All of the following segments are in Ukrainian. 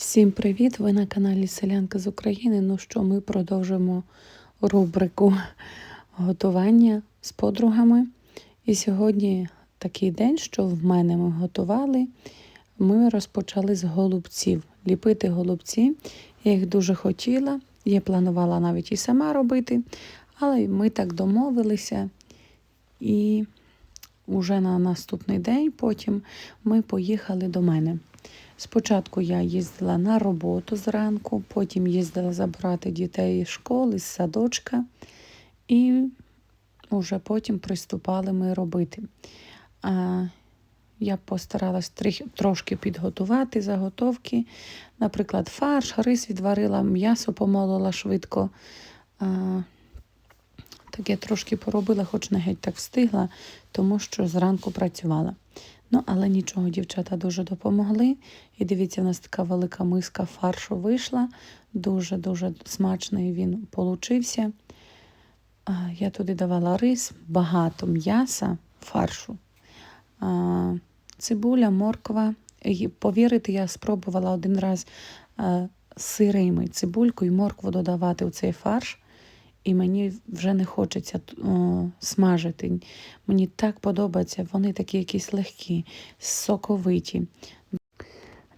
Всім привіт! Ви на каналі Селянка з України. Ну що, ми продовжимо рубрику готування з подругами. І сьогодні такий день, що в мене ми готували. Ми розпочали з голубців. Ліпити голубці. Я їх дуже хотіла. Я планувала навіть і сама робити, але ми так домовилися. І вже на наступний день потім ми поїхали до мене. Спочатку я їздила на роботу зранку, потім їздила забирати дітей із школи, з садочка, і вже потім приступали ми робити. А, я постаралась трошки підготувати заготовки. Наприклад, фарш, рис відварила, м'ясо помолола швидко. А, таке трошки поробила, хоч не геть так встигла, тому що зранку працювала. Ну, але нічого, дівчата дуже допомогли. І дивіться, в нас така велика миска фаршу вийшла. Дуже-дуже смачний він получився. Я туди давала рис, багато м'яса, фаршу, цибуля, морква. І, повірите, я спробувала один раз сирими цибульку і моркву додавати у цей фарш. І мені вже не хочеться о, смажити. Мені так подобається, вони такі якісь легкі, соковиті.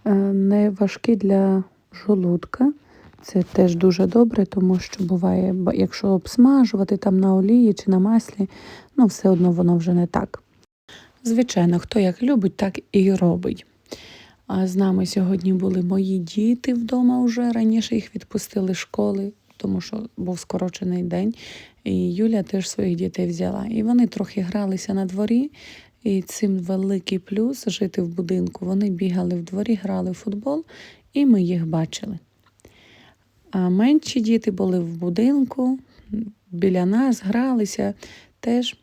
Е, Не важкі для жолудка. Це теж дуже добре, тому що буває, якщо обсмажувати там на олії чи на маслі, ну все одно воно вже не так. Звичайно, хто як любить, так і робить. А з нами сьогодні були мої діти вдома вже. Раніше їх відпустили з школи, тому що був скорочений день. І Юля теж своїх дітей взяла. І вони трохи гралися на дворі. І цим великий плюс жити в будинку. Вони бігали в дворі, грали в футбол, і ми їх бачили. А менші діти були в будинку, біля нас гралися теж.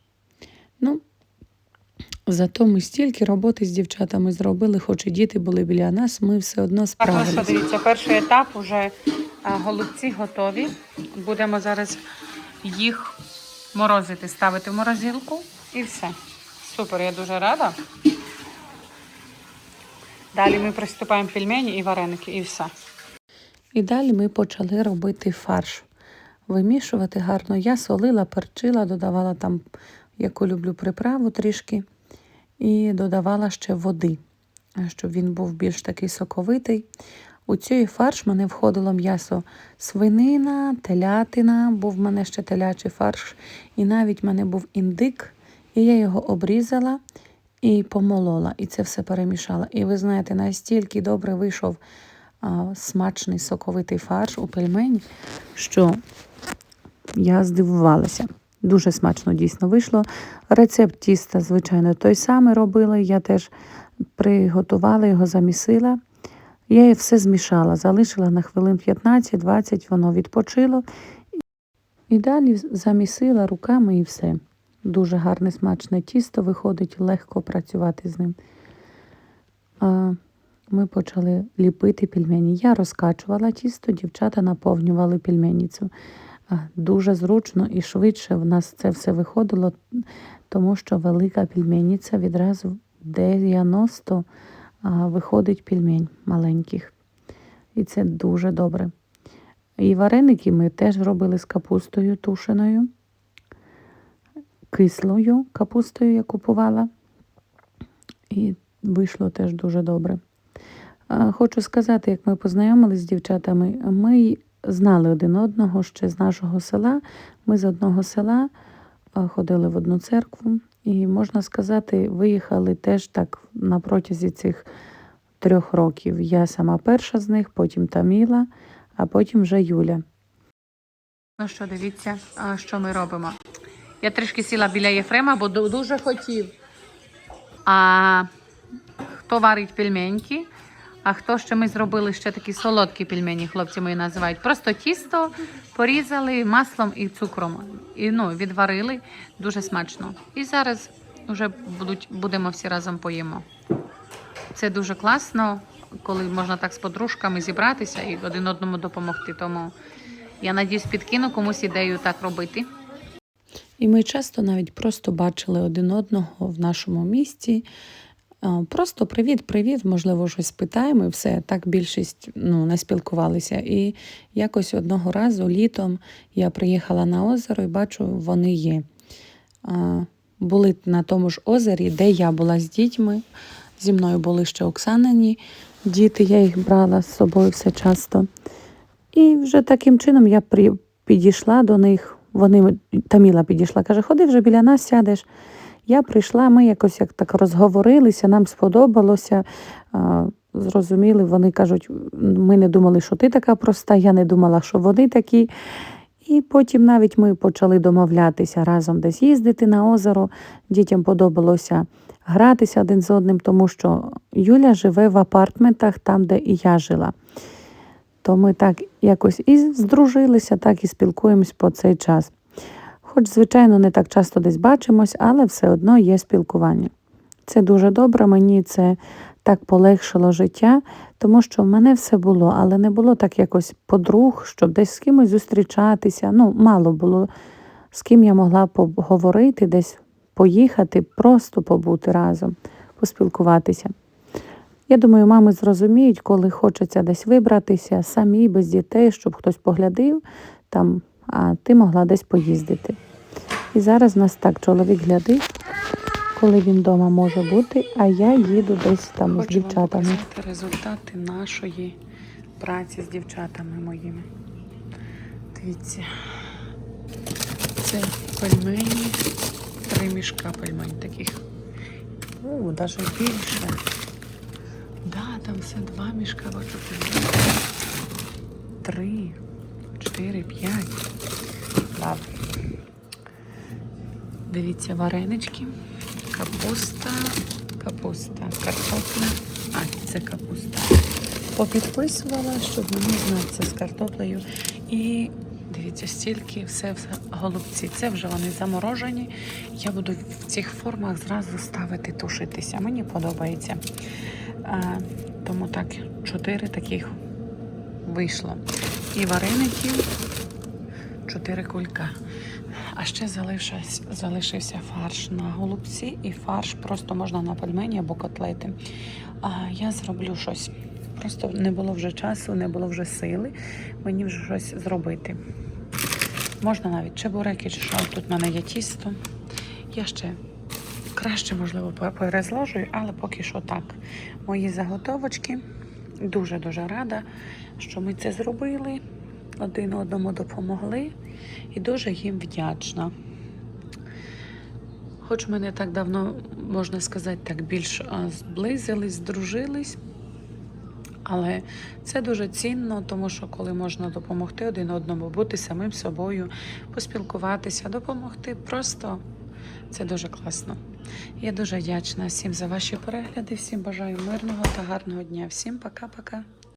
Ну, зато ми стільки роботи з дівчатами зробили, хоч і діти були біля нас, ми все одно справилися. дивіться, перший етап уже голубці готові. Будемо зараз їх морозити, ставити в морозилку і все. Супер, я дуже рада. Далі ми приступаємо пельмені і вареники, і все. І далі ми почали робити фарш. Вимішувати гарно. Я солила, перчила, додавала там, яку люблю приправу трішки, і додавала ще води, щоб він був більш такий соковитий. У цей фарш мене входило м'ясо свинина, телятина, був в мене ще телячий фарш, і навіть в мене був індик, і я його обрізала і помолола, і це все перемішала. І ви знаєте, настільки добре вийшов а, смачний соковитий фарш у пельмені, що я здивувалася. Дуже смачно дійсно вийшло. Рецепт тіста, звичайно, той самий робила. Я теж приготувала його, замісила. Я її все змішала, залишила на хвилин 15-20, воно відпочило. І далі замісила руками і все. Дуже гарне смачне тісто виходить, легко працювати з ним. А, ми почали ліпити пельмені. Я розкачувала тісто, дівчата наповнювали пельменницю. А, Дуже зручно і швидше в нас це все виходило, тому що велика пельменниця відразу 90 а, виходить пельмень маленьких. І це дуже добре. І вареники ми теж робили з капустою тушеною, кислою капустою я купувала. І вийшло теж дуже добре. Хочу сказати, як ми познайомилися з дівчатами, ми знали один одного ще з нашого села. Ми з одного села ходили в одну церкву, і можна сказати, виїхали теж так на протязі цих трьох років. Я сама перша з них, потім Таміла, а потім вже Юля. Ну що, дивіться, що ми робимо. Я трішки сіла біля Єфрема, бо дуже хотів. А хто варить пельменьки, а хто ще ми зробили ще такі солодкі пельмені, хлопці мої називають. Просто тісто порізали маслом і цукром. І ну, відварили дуже смачно. І зараз вже будуть, будемо всі разом поїмо. Це дуже класно, коли можна так з подружками зібратися і один одному допомогти. Тому я надіюсь, підкину комусь ідею так робити. І ми часто навіть просто бачили один одного в нашому місті. Е, Просто привіт, привіт, можливо, щось питаємо, і все. Так більшість ну, не спілкувалися. І якось одного разу літом я приїхала на озеро і бачу, вони є. Були на тому ж озері, де я була з дітьми. Зі мною були ще Оксанині діти, я їх брала з собою все часто. І вже таким чином я підійшла до них. Вони Таміла підійшла, каже, ходи вже біля нас сядеш. Я прийшла, ми якось як так розговорилися, нам сподобалося. Зрозуміли, вони кажуть, ми не думали, що ти така проста, я не думала, що вони такі. І потім навіть ми почали домовлятися разом десь їздити на озеро. Дітям подобалося гратися один з одним, тому що Юля живе в апартментах там, де і я жила. То ми так якось і здружилися, так і спілкуємось по цей час. Хоч, звичайно, не так часто десь бачимось, але все одно є спілкування. Це дуже добре, мені це так полегшило життя, тому що в мене все було, але не було так якось подруг, щоб десь з кимось зустрічатися. Ну, мало було з ким я могла поговорити, десь поїхати, просто побути разом, поспілкуватися. Я думаю, мами зрозуміють, коли хочеться десь вибратися, самі без дітей, щоб хтось поглядив там, ти могла десь поїздити. І зараз в нас так чоловік глядить, коли він вдома може бути, а я їду десь там з Хочу вам дівчатами. показати результати нашої праці з дівчатами моїми. Дивіться. Це пельмені, три мішка пельмень таких. У, навіть більше. Да, там все два мішка бачу пельмені. Три, чотири, п'ять. Ладно. Дивіться, варенички, капуста, капуста, картопля. А, це капуста. Попідписувала, щоб мені знати це з картоплею. І дивіться, стільки все, все голубці. Це вже вони заморожені. Я буду в цих формах зразу ставити тушитися. Мені подобається. А, тому так, чотири таких вийшло. І вареників чотири кулька. А ще залишився, залишився фарш на голубці і фарш просто можна на пельмені або котлети. А я зроблю щось. Просто не було вже часу, не було вже сили мені вже щось зробити. Можна навіть чебуреки чи що. Тут в мене є тісто. Я ще краще, можливо, перезложую, але поки що так. Мої заготовочки. Дуже-дуже рада, що ми це зробили. Один одному допомогли і дуже їм вдячна. Хоч ми не так давно, можна сказати, так більш зблизились, здружились. Але це дуже цінно, тому що коли можна допомогти один одному, бути самим собою, поспілкуватися, допомогти, просто це дуже класно. Я дуже вдячна всім за ваші перегляди, всім бажаю мирного та гарного дня. Всім пока-пока.